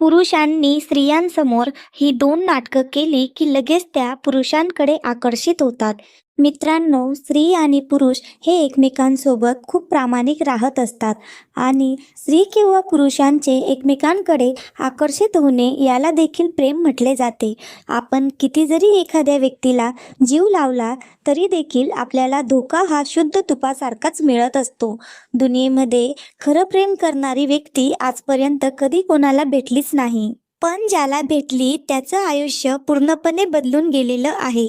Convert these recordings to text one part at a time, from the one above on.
पुरुषांनी स्त्रियांसमोर ही दोन नाटकं केली की लगेच त्या पुरुषांकडे आकर्षित होतात. मित्रांनो स्त्री आणि पुरुष हे एकमेकांसोबत खूप प्रामाणिक राहत असतात आणि स्त्री किंवा पुरुषांचे एकमेकांकडे आकर्षित होणे याला देखील प्रेम म्हटले जाते. आपण किती जरी एखाद्या व्यक्तीला जीव लावला तरी देखील आपल्याला धोका हा शुद्ध तुपासारखाच मिळत असतो. दुनियेमध्ये खरं प्रेम करणारी व्यक्ती आजपर्यंत कधी कोणाला भेटलीच नाही. पण ज्याला भेटली त्याचं आयुष्य पूर्णपणे बदलून गेलेलं आहे.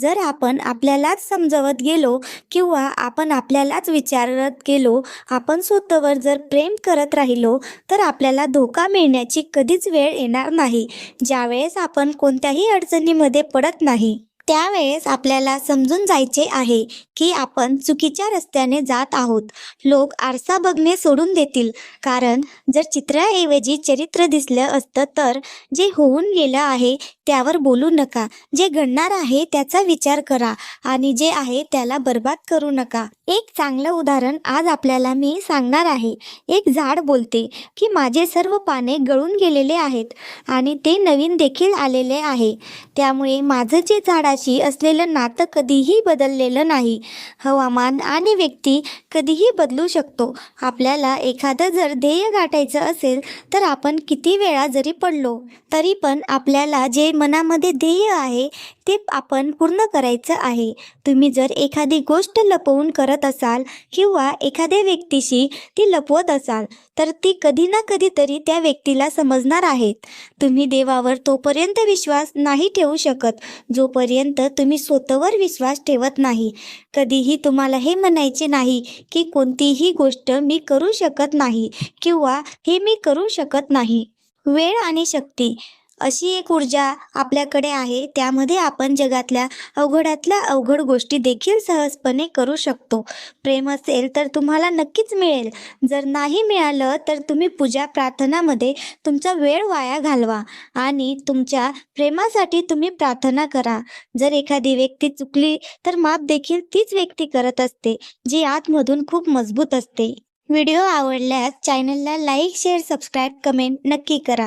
जर आपण आपल्यालाच समजवत गेलो किंवा आपण आपल्यालाच विचारत गेलो आपण स्वतःवर जर प्रेम करत राहिलो तर आपल्याला धोका मिळण्याची कधीच वेळ येणार नाही. ज्यावेळेस आपण कोणत्याही अडचणीमध्ये पडत नाही. त्यावेळेस आपल्याला समजून जायचे आहे की आपण चुकीच्या रस्त्याने जात आहोत. लोक आरसा बघणे सोडून देतील. कारण जर चित्राऐवजी चरित्र दिसलं असतं तर जे होऊन गेलं आहे त्यावर बोलू नका. जे घडणार आहे त्याचा विचार करा आणि जे आहे त्याला बर्बाद करू नका. एक चांगलं उदाहरण आज आपल्याला मी सांगणार आहे. एक झाड बोलते की माझे सर्व पाने गळून गेलेले आहेत आणि ते नवीन देखील आलेले आहे. त्यामुळे माझं जे झाड झाडाशी असलेलं नातं कधीही बदललेलं नाही. हवामान आणि व्यक्ती कधीही बदलू शकतो. आपल्याला एखादं जर ध्येय गाठायचं असेल तर आपण किती वेळा जरी पडलो तरी पण आपल्याला जे मनामध्ये ध्येय आहे ते आपण पूर्ण करायचं आहे. तुम्ही जर एखादी गोष्ट लपवून करत असाल किंवा एखाद्या व्यक्तीशी ती लपवत असाल तर ती कधी ना कधीतरी त्या व्यक्तीला समजणार आहेत. तुम्ही देवावर तोपर्यंत विश्वास नाही ठेवू शकत जोपर्यंत तुम्ही स्वतःवर विश्वास ठेवत नाही. कधीही तुम्हाला हे म्हणायचे नाही की कोणतीही गोष्ट मी करू शकत नाही किंवा हे मी करू शकत नाही. वेळ आणि शक्ती अशी एक ऊर्जा आपल्याकडे आहे त्यामध्ये आपण जगातल्या अवघडातल्या अवघड गोष्टी देखील सहजपणे करू शकतो. प्रेम असेल तर तुम्हाला नक्कीच मिळेल. जर नाही मिळालं तर तुम्ही पूजा प्रार्थनामध्ये तुमचा वेळ वाया घालवा आणि तुमच्या प्रेमासाठी तुम्ही प्रार्थना करा. जर एखादी व्यक्ती चुकली तर माप देखील तीच व्यक्ती करत असते जी आतमधून खूप मजबूत असते. व्हिडिओ आवडल्यास चॅनलला लाईक शेअर सबस्क्राईब कमेंट नक्की करा.